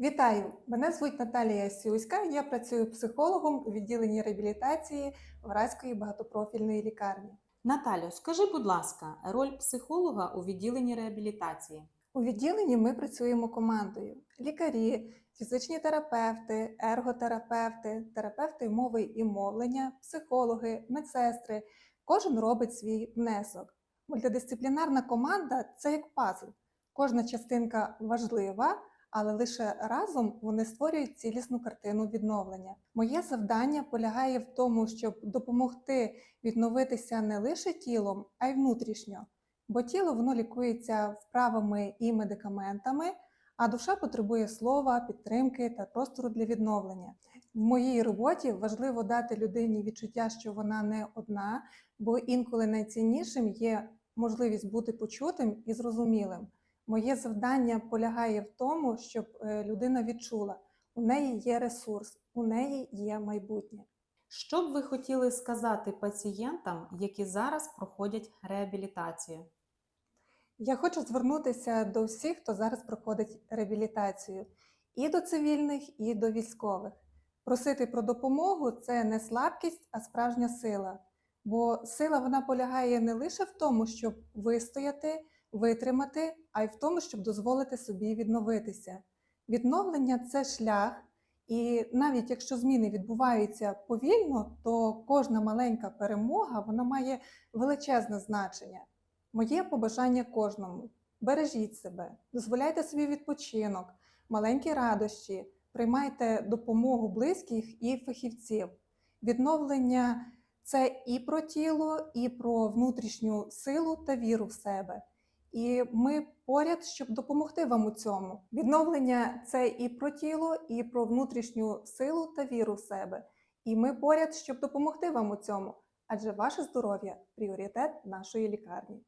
Вітаю! Мене звуть Наталія Сюська. Я працюю психологом у відділенні реабілітації Вразької багатопрофільної лікарні. Наталю, скажи, будь ласка, роль психолога у відділенні реабілітації. У відділенні ми працюємо командою: лікарі, фізичні терапевти, ерготерапевти, терапевти мови і мовлення, психологи, медсестри. Кожен робить свій внесок. Мультидисциплінарна команда це як пазл. Кожна частинка важлива, але лише разом вони створюють цілісну картину відновлення. Моє завдання полягає в тому, щоб допомогти відновитися не лише тілом, а й внутрішньо. Бо тіло воно лікується вправами і медикаментами, а душа потребує слова, підтримки та простору для відновлення. В моїй роботі важливо дати людині відчуття, що вона не одна, бо інколи найціннішим є можливість бути почутим і зрозумілим. Моє завдання полягає в тому, щоб е, людина відчула, у неї є ресурс, у неї є майбутнє. Що б ви хотіли сказати пацієнтам, які зараз проходять реабілітацію? Я хочу звернутися до всіх, хто зараз проходить реабілітацію, і до цивільних, і до військових. Просити про допомогу це не слабкість, а справжня сила. Бо сила вона полягає не лише в тому, щоб вистояти, витримати, а й в тому, щоб дозволити собі відновитися. Відновлення це шлях, і навіть якщо зміни відбуваються повільно, то кожна маленька перемога вона має величезне значення. Моє побажання кожному: бережіть себе, дозволяйте собі відпочинок, маленькі радощі, приймайте допомогу близьких і фахівців. Відновлення це і про тіло, і про внутрішню силу та віру в себе. І ми поряд, щоб допомогти вам у цьому. Відновлення це і про тіло, і про внутрішню силу та віру в себе. І ми поряд, щоб допомогти вам у цьому, адже ваше здоров'я пріоритет нашої лікарні.